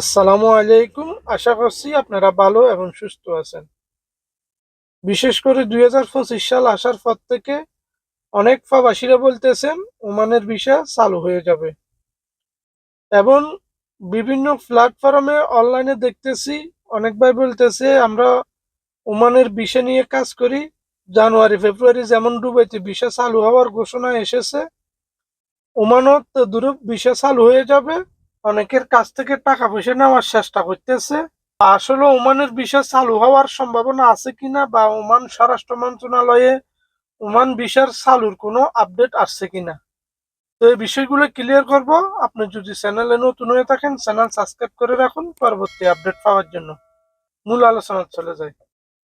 আসসালামু আলাইকুম। আশা করছি আপনারা ভালো এবং সুস্থ আছেন। বিশেষ করে দুই হাজার পঁচিশ সাল আসার পর থেকে অনেক প্রবাসীরা বলতেছেন, ওমানের ভিসা চালু হয়ে যাবে। এবং বিভিন্ন প্ল্যাটফর্মে অনলাইনে দেখতেছি, অনেক ভাই বলতেছে, আমরা ওমানের ভিসা নিয়ে কাজ করি। জানুয়ারি, ফেব্রুয়ারি যেমন দুবাইতে ভিসা চালু হওয়ার ঘোষণা এসেছে ওমানত দূরে ভিসা চালু হয়ে যাবে। অনেকের কাছ থেকে টাকা পয়সা নেওয়ার চেষ্টা করতেছে। আসলে ওমানের বিষয় চালু হওয়ার সম্ভাবনা আছে কিনা বা ওমান স্বরাষ্ট্র মন্ত্রণালয়ে ওমান বিষয়ের চালুর কোনো আপডেট আসছে কিনা? তো এই বিষয়গুলো ক্লিয়ার করব। আপনি যদি চ্যানেলে নতুন হয়ে থাকেন চ্যানেল সাবস্ক্রাইব করে রাখুন পরবর্তী আপডেট পাওয়ার জন্য। মূল আলোচনা চলে যায়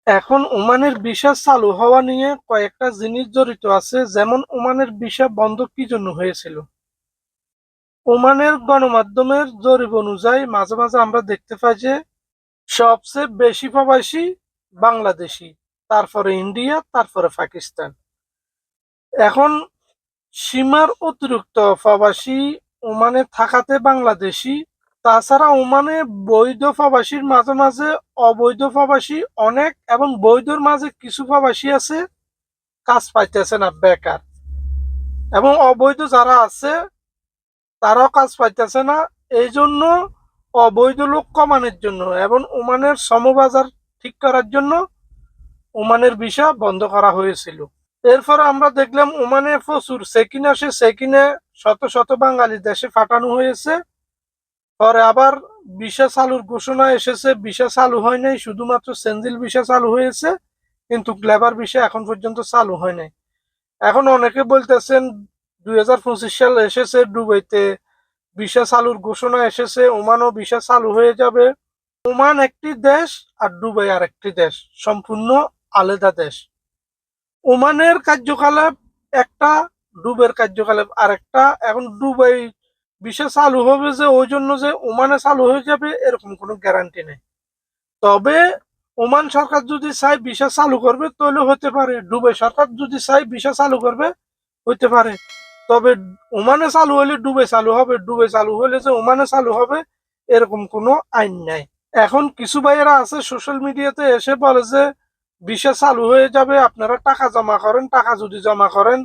এখন ওমানের বিষয় চালু হওয়া নিয়ে কয়েকটা জিনিস জড়িত আছে, যেমন ওমানের বিষয় বন্ধ কি জন্য হয়েছিল? ওমানের গণমাধ্যমের জরিপ অনুযায়ী মাঝে মাঝে আমরা দেখতে পাই যে সবচেয়ে বেশি প্রবাসী বাংলাদেশি, তারপরে ইন্ডিয়া, তারপরে পাকিস্তান। এখন সীমার অতিরিক্ত প্রবাসী ওমানে থাকাতে বাংলাদেশি, তাছাড়া ওমানে বৈধ প্রবাসীর মাঝে মাঝে অবৈধ প্রবাসী অনেক এবং বৈধর মাঝে কিছু প্রবাসী আছে, কাজ পাইতেছে না, বেকার। এবং অবৈধ যারা আছে তারাও কাজ পাইতেছে না। এই জন্য অবৈধ লোক কমানোর জন্য এবং ওমানের সমবাজার ঠিক করার জন্য ওমানের ভিসা বন্ধ করা হয়েছিল। এরপর আমরা দেখলাম ওমানে প্রচুর সেকিন আসে, সেকিনে শত শত বাঙালি দেশে ফাটানো হয়েছে। পরে আবার ভিসা চালুর ঘোষণা এসেছে, ভিসা চালু হয় নাই, শুধুমাত্র সেন্দিল ভিসা চালু হয়েছে, কিন্তু গ্লেবার ভিসা এখন পর্যন্ত চালু হয় নাই। এখন অনেকে বলতেছেন দুই হাজার পঁচিশ সাল এসেছে দুবাইতে। ভিসা চালুর ঘোষণা এসেছে, ওমানও ভিসা চালু হয়ে যাবে। ওমান একটি দেশ আর দুবাই আর একটি দেশ, সম্পূর্ণ আলাদা দেশ। ওমানের কার্যকলাপ একটা ডুবের কার্যকলাপ আরেকটা। এখন দুবাই ভিসা চালু হবে যে, ওই জন্য যে ওমানে চালু হয়ে যাবে, এরকম কোনো গ্যারান্টি নেই। তবে ওমান সরকার যদি চাই ভিসা চালু করবে, তাহলে হতে পারে। ডুবাই সরকার যদি চাই ভিসা চালু করবে, হইতে পারে। তবে ওমানে চালু হলে ডুবে চালু হবে, ডুবে চালু হলে যে ওমানে চালু হবে, এরকম কোনো আইন নাই। এখন কিছু ভাইয়েরা আছে সোশ্যাল মিডিয়াতে এসে বলে যে ভিসা চালু হয়ে যাবে, আপনারা টাকা জমা করেন, টাকা যদি জমা করেন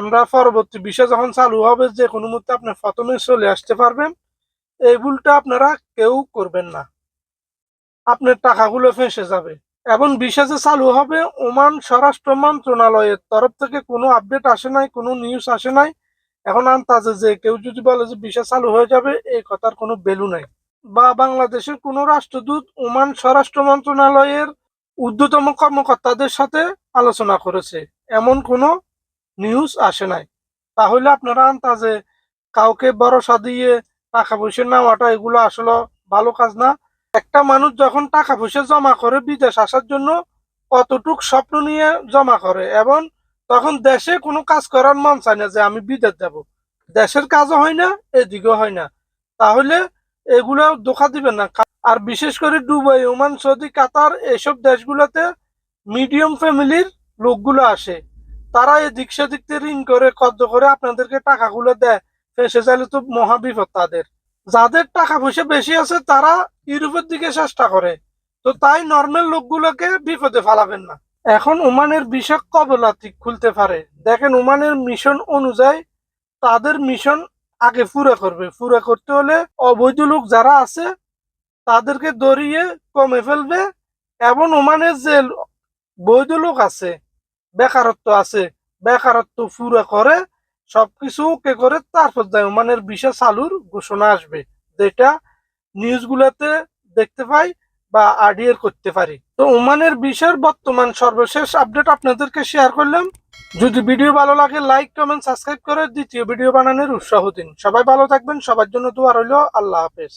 আমরা পরবর্তী ভিসা যখন চালু হবে, যে কোনো মুহূর্তে আপনি প্রথমে চলে আসতে পারবেন। এই ভুলটা আপনারা কেউ করবেন না। আপনার টাকাগুলো ফেঁসে যাবে। এবং যে চালু হবে ওমান স্বরাষ্ট্র মন্ত্রণালয়ের তরফ থেকে। কোনো আপডেট আসে নাই, কোনো নিউজ আসে নাই। এখন আন্তাজে যে কেউ যদি বলে যে ভিসা চালু হয়ে যাবে, এই কথার কোনো ভ্যালু নাই। বা বাংলাদেশের কোনো রাষ্ট্রদূত ওমান স্বরাষ্ট্র মন্ত্রণালয়ের ঊর্ধ্বতম কর্মকর্তাদের সাথে আলোচনা করেছে। এমন কোনো নিউজ আসে নাই। তাহলে আপনারা আন্তাজে কাউকে ভরসা দিয়ে টাকা পয়সা নেওয়াটা এগুলো আসলে ভালো কাজ না। একটা মানুষ যখন টাকা পয়সা জমা করে বিদেশ আসার জন্য কতটুক স্বপ্ন নিয়ে জমা করে এবং তখন দেশে কোনো কাজ করার মন চায় না যে আমি বিদেশ যাব। দেশের কাজও হয় না, এদিকেও হয় না। তাহলে এগুলো দোকা দিবেন না। আর বিশেষ করে দুবাই, ওমান, সৌদি, কাতার এসব দেশগুলোতে মিডিয়াম ফ্যামিলির লোকগুলো আসে। তারা এদিক সেদিক থেকে ঋণ করে কদ্দ করে আপনাদেরকে টাকাগুলো দেয়। ফেসে চাইলে তো মহা বিপদ তাদের। যাদের টাকা পয়সা বেশি আছে তারা ইউরোপের দিকে চেষ্টা করে। তো তাই নর্মাল লোকগুলোকে বিপদে ফালাবেন না। এখন ওমানের বিষয় কবলাতি খুলতে পারে। দেখেন ওমানের মিশন অনুযায়ী তাদের মিশন আগে পুরা করবে। পুরা করতে হলে অবৈধ লোক যারা আছে, তাদেরকে দরিয়ে কমে ফেলবে এবং ওমানের যে বৈধ লোক আছে, বেকারত্ব আছে, বেকারত্ব পুরা করে সবকিছু কে করে তারপর যায়। ওমানের বিষয় চালুর ঘোষণা আসবে। যেটা নিউজগুলোতে দেখতে পাই বা আডিয়ার করতে পারি। তো ওমানের বিষয়ের বর্তমান সর্বশেষ আপডেট আপনাদেরকে শেয়ার করলাম। যদি ভিডিও ভালো লাগে লাইক কমেন্ট সাবস্ক্রাইব করে দ্বিতীয় ভিডিও বানানোর উৎসাহ দিন। সবাই ভালো থাকবেন, সবার জন্য দোয়া রইল। আল্লাহ হাফেজ।